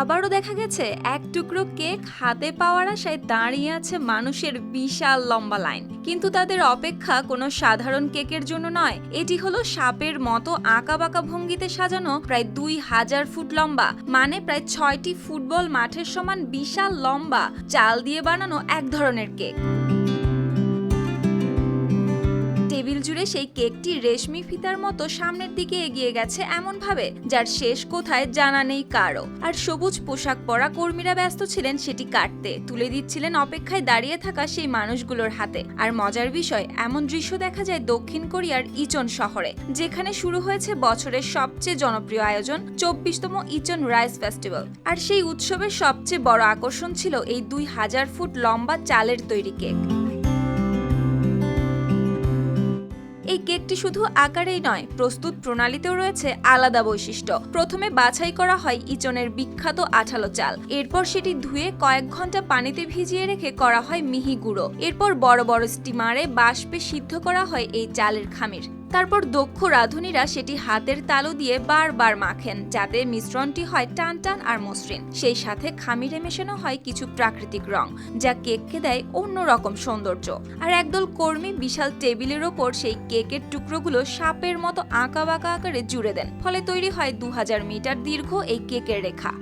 আবারও দেখা গেছে, এক টুকরো কেক হাতে পাওয়ার আশায় দাঁড়িয়ে আছে মানুষের বিশাল লম্বা লাইন। কিন্তু তাদের অপেক্ষা কোনো সাধারণ কেকের জন্য নয়, এটি হলো সাপের মতো আঁকা বাঁকা ভঙ্গিতে সাজানো প্রায় দুই হাজার ফুট লম্বা মানে প্রায় ছয়টি ফুটবল মাঠের সমান বিশাল লম্বা, চাল দিয়ে বানানো এক ধরনের কেক। টেবিল জুড়ে সেই কেকটি রেশমি ফিতার মতো সামনের দিকে এগিয়ে গেছে এমন ভাবে যার শেষ কোথায় জানা নেই কারও। আর সবুজ পোশাক পরা কর্মীরা ব্যস্ত ছিলেন সেটি কাটতে। তুলে দিচ্ছিলেন অপেক্ষায় দাঁড়িয়ে থাকা সেই মানুষগুলোর হাতে। আর মজার বিষয়, এমন দৃশ্য দেখা যায় দক্ষিণ কোরিয়ার ইচন শহরে, যেখানে শুরু হয়েছে বছরের সবচেয়ে জনপ্রিয় আয়োজন, চব্বিশতম ইচন রাইস ফেস্টিভ্যাল। আর সেই উৎসবের সবচেয়ে বড় আকর্ষণ ছিল এই দুই হাজার ফুট লম্বা চালের তৈরি কেক। এই কেকটি শুধু আকারেই নয়, প্রস্তুত প্রণালীতেও রয়েছে আলাদা বৈশিষ্ট্য। প্রথমে বাছাই করা হয় ইচনের বিখ্যাত আঠালো চাল। এরপর সেটি ধুয়ে কয়েক ঘণ্টা পানিতে ভিজিয়ে রেখে করা হয় মিহি গুঁড়ো। এরপর বড় বড় স্টিমারে বাষ্পে সিদ্ধ করা হয় এই চালের খামির। তারপর দক্ষ রাঁধুনিরা সেটি হাতের তালু দিয়ে বারবার মাখেন, যাতে মিশ্রণটি হয় টান টান আর মসৃণ। সেই সাথে খামিরে মেশানো হয় কিছু প্রাকৃতিক রং, যা কেককে দেয় অন্যরকম সৌন্দর্য। আর একদল কর্মী বিশাল টেবিলের ওপর সেই কেকের টুকরোগুলো সাপের মতো আঁকা বাঁকা আকারে জুড়ে দেন, ফলে তৈরি হয় দু হাজার মিটার দীর্ঘ এই কেকের রেখা।